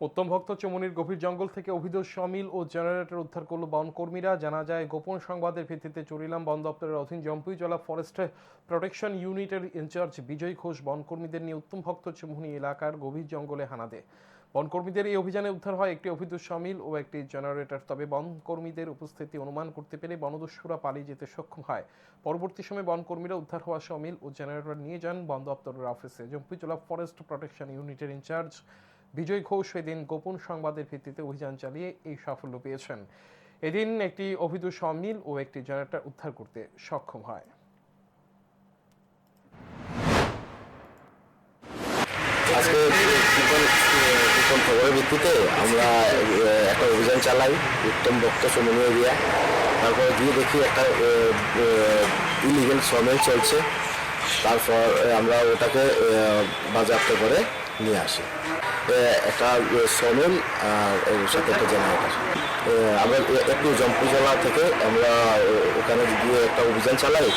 উত্তম ভক্ত চমনির গভীর জঙ্গল থেকে অভিধ সমিল ও জেনারেটর উদ্ধার করল বন কর্মীরা জানা যায়, গোপন সংবাদের ভিত্তিতে চুরিলাম বন দপ্তরের অধীন জম্পুইজলা ফরেস্ট প্রোটেকশন ইউনিটের ইনচার্জ বিজয় ঘোষ বন কর্মীদের নিয়ে উত্তম ভক্ত চমুনি এলাকার গভীর জঙ্গলে হানা দেয়। বন কর্মীদের এই অভিযানে উদ্ধার হয় একটি অভিধ সমিল ও একটি জেনারেটর। তবে বন কর্মীদের উপস্থিতি অনুমান করতে পেরে বনদস্যুরা পালিয়ে যেতে সক্ষম হয়। পরবর্তী সময়ে বন কর্মীরা উদ্ধার হওয়া সমিল ও জেনারেটর নিয়ে যান বন দপ্তরের অফিসে। জম্পুইজলা ফরেস্ট প্রোটেকশন ইউনিটের ইনচার্জ বিজয় ঘোষ এদিন গোপন সংবাদের ভিত্তিতে অভিযান চালিয়ে এই সাফল্য পেয়েছেন। এদিন একটি অভিধ সমিল ও একটি জেনারেটর উদ্ধার করতে সক্ষম হয়। আজকে গোপন খবরের ভিত্তিতে আমরা একটা অভিযান চালাই উত্তম ভক্ত সমনি এরিয়া তারপরে গিয়ে দেখি একটা ইলিগেল সমেল চলছে। তারপর আমরা ওটাকে আহ, বাজেয়াপ্ত করে নিয়ে আসি। একটা সমেল আর সাথে একটা জেনারেটার আমরা একটু একটু জম্পুজলা থেকে আমরা ওখানে গিয়ে একটা অভিযান চালাই।